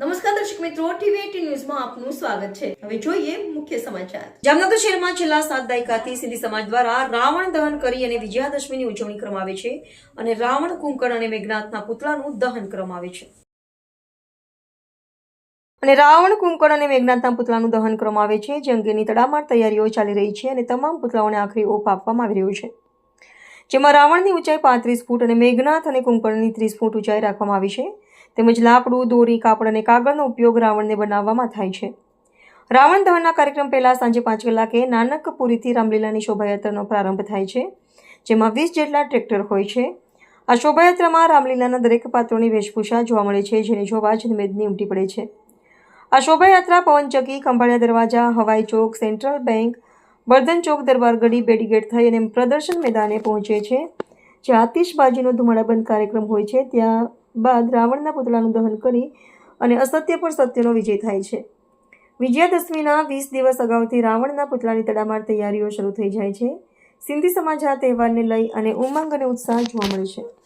નમસ્કાર દર્શક મિત્રો, ટીવી ન્યૂઝમાં આપનું સ્વાગત છે. હવે જોઈએ મુખ્ય સમાચાર. જામનગર શહેરમાં છેલ્લા સાત દાયકાથી સિંધી સમાજ દ્વારા રાવણ દહન કરી અને વિજયાદશમીની ઉજવણી કરવામાં આવે છે અને રાવણ કુંકણ અને મેઘનાથના પુતળાનું દહન કરવામાં આવે છે. અને રાવણ કુંકણ અને મેઘનાથના પુતળાનું દહન કરવામાં આવે છે. જે અંગેની તડામાર તૈયારીઓ ચાલી રહી છે અને તમામ પુતળાઓને આખરી ઓપ આપવામાં આવી રહ્યો છે. જેમાં રાવણની ઊંચાઈ પાંત્રીસ ફૂટ અને મેઘનાથ અને કુંકણની ત્રીસ ફૂટ ઊંચાઈ રાખવામાં આવી છે. તેમજ લાકડું, દોરી, કાપડ અને કાગળનો ઉપયોગ રાવણને બનાવવામાં થાય છે. રાવણ દહનના કાર્યક્રમ પહેલાં સાંજે પાંચ કલાકે નાનકપુરીથી રામલીલાની શોભાયાત્રાનો પ્રારંભ થાય છે, જેમાં વીસ જેટલા ટ્રેક્ટર હોય છે. આ શોભાયાત્રામાં રામલીલાના દરેક પાત્રોની વેશભૂષા જોવા મળે છે, જેને જોવા જ મેદની ઉમટી પડે છે. આ શોભાયાત્રા પવનચક્કી ખંભાળિયા દરવાજા, હવાઈ ચોક, સેન્ટ્રલ બેંક બર્ધન ચોક દરબારગઢી બેડીગેટ થઈ અને પ્રદર્શન મેદાને પહોંચે છે. જે આતિશબાજીનો ધુમાડાબંધ કાર્યક્રમ હોય છે, ત્યાં બાદ રાવણના પુતળાનું દહન કરી અને અસત્ય પર સત્યનો વિજય થાય છે. વિજયાદશમીના વીસ દિવસ અગાઉથી રાવણના પુતળાની તડામાર તૈયારીઓ શરૂ થઈ જાય છે. સિંધી સમાજ આ તહેવારને લઈ અને ઉમંગ અને ઉત્સાહ જોવા મળે છે.